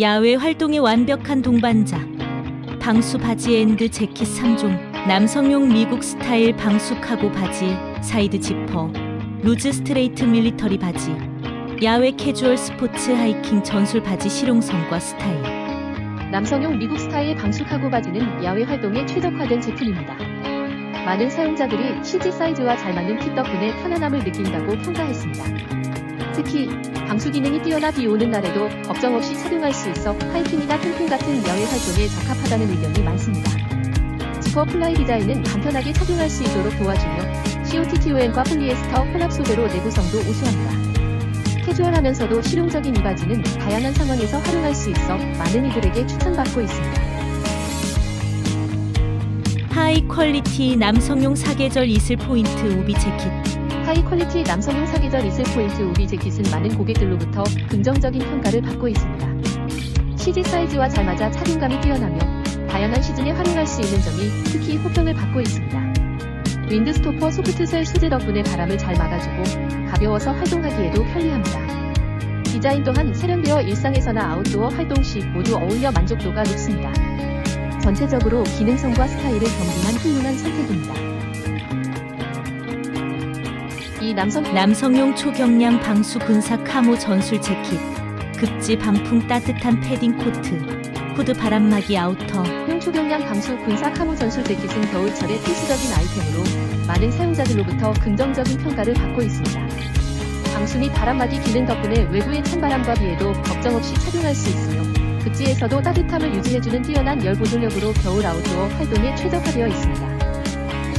야외 활동에 완벽한 동반자. 방수 바지 앤드 재킷 3종. 남성용 미국 스타일 방수 카고 바지, 사이드 지퍼, 루즈 스트레이트 밀리터리 바지. 야외 캐주얼 스포츠 하이킹 전술 바지 실용성과 스타일. 남성용 미국 스타일 방수 카고 바지는 야외 활동에 최적화된 제품입니다. 많은 사용자들이 CG 사이즈와 잘 맞는 핏 덕분에 편안함을 느낀다고 평가했습니다. 특히 방수 기능이 뛰어나 비 오는 날에도 걱정 없이 착용할 수 있어 하이킹이나 캠핑 같은 야외 활동에 적합하다는 의견이 많습니다. 지퍼 플라이 디자인은 간편하게 착용할 수 있도록 도와주며 COTTON과 폴리에스터 혼합 소재로 내구성도 우수합니다. 캐주얼하면서도 실용적인 이 바지는 다양한 상황에서 활용할 수 있어 많은 이들에게 추천받고 있습니다. 하이 퀄리티 남성용 사계절 이슬 포인트 우비 재킷. 하이 퀄리티 남성용 사계절 이슬 포인트 우비 재킷은 많은 고객들로부터 긍정적인 평가를 받고 있습니다. CG 사이즈와 잘 맞아 착용감이 뛰어나며 다양한 시즌에 활용할 수 있는 점이 특히 호평을 받고 있습니다. 윈드스토퍼 소프트셀 소재 덕분에 바람을 잘 막아주고 가벼워서 활동하기에도 편리합니다. 디자인 또한 세련되어 일상에서나 아웃도어 활동 시 모두 어울려 만족도가 높습니다. 전체적으로 기능성과 스타일을 겸비한 훌륭한 선택 이 남성 남성용 초경량 방수 군사 카모 전술 재킷. 급지 방풍 따뜻한 패딩 코트. 후드 바람막이 아우터. 용 초경량 방수 군사 카모 전술 재킷은 겨울철에 필수적인 아이템으로 많은 사용자들로부터 긍정적인 평가를 받고 있습니다. 방수 및 바람막이 기능 덕분에 외부의 찬바람과 비에도 걱정 없이 착용할 수 있으며 급지에서도 따뜻함을 유지해주는 뛰어난 열 보존력으로 겨울 아웃도어 활동에 최적화되어 있습니다.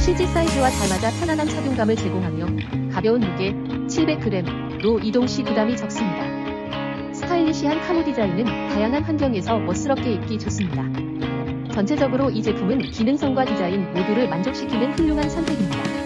CG 사이즈와 잘 맞아 편안한 착용감을 제공하며 가벼운 무게 700g로 이동 시 부담이 적습니다. 스타일리시한 카모 디자인은 다양한 환경에서 멋스럽게 입기 좋습니다. 전체적으로 이 제품은 기능성과 디자인 모두를 만족시키는 훌륭한 선택입니다.